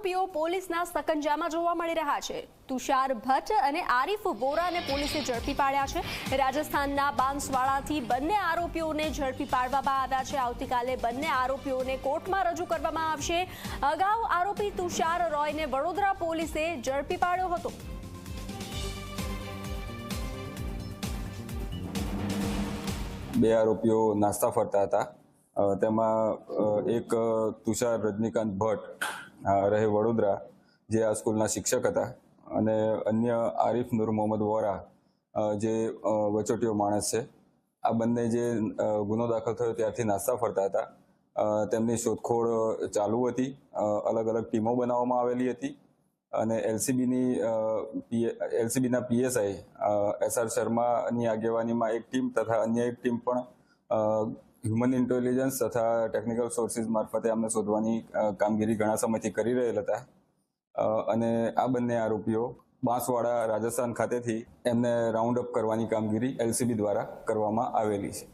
આરોપીઓ પોલીસના સકંજામાં જોવા મળી રહ્યા છે. તુષાર ભટ્ટ અને આરિફ વોરાને પોલીસે ઝડપી પાડ્યા છે. રાજસ્થાનના બાંસવાડાથી બંને આરોપીઓને ઝડપી પાડવામાં આવ્યા છે. આવતીકાલે બંને આરોપીઓને કોર્ટમાં રજૂ કરવામાં આવશે. અગાઉ આરોપી તુષાર રોયને વડોદરા પોલીસે ઝડપી પાડ્યો હતો. બે આરોપીઓ નાસ્તા ફરતા હતા. તેમાં એક તુષાર રજનીકાંત ભટ્ટ રહે વડોદરા, જે આ સ્કૂલના શિક્ષક હતા. અને અન્ય આરિફ નૂર મોહમ્મદ વોરા જે વચોટીયો માણસ છે. આ બંને જે ગુનો દાખલ થયો ત્યારથી નાસ્તા ફરતા હતા. તેમની શોધખોળ ચાલુ હતી. અલગ અલગ ટીમો બનાવવામાં આવેલી હતી. અને એલસીબીની એલસીબીના પીએસઆઈ એસ આર શર્માની આગેવાનીમાં એક ટીમ તથા અન્ય એક ટીમ પણ હ્યુમન ઇન્ટેલિજન્સ તથા ટેકનિકલ સોર્સિસ મારફતે અમને શોધવાની કામગીરી ઘણા સમયથી કરી રહેલા હતા. અને આ બંને આરોપીઓ બાંસવાડા રાજસ્થાન ખાતેથી એમને રાઉન્ડ અપ કરવાની કામગીરી એલસીબી દ્વારા કરવામાં આવેલી છે.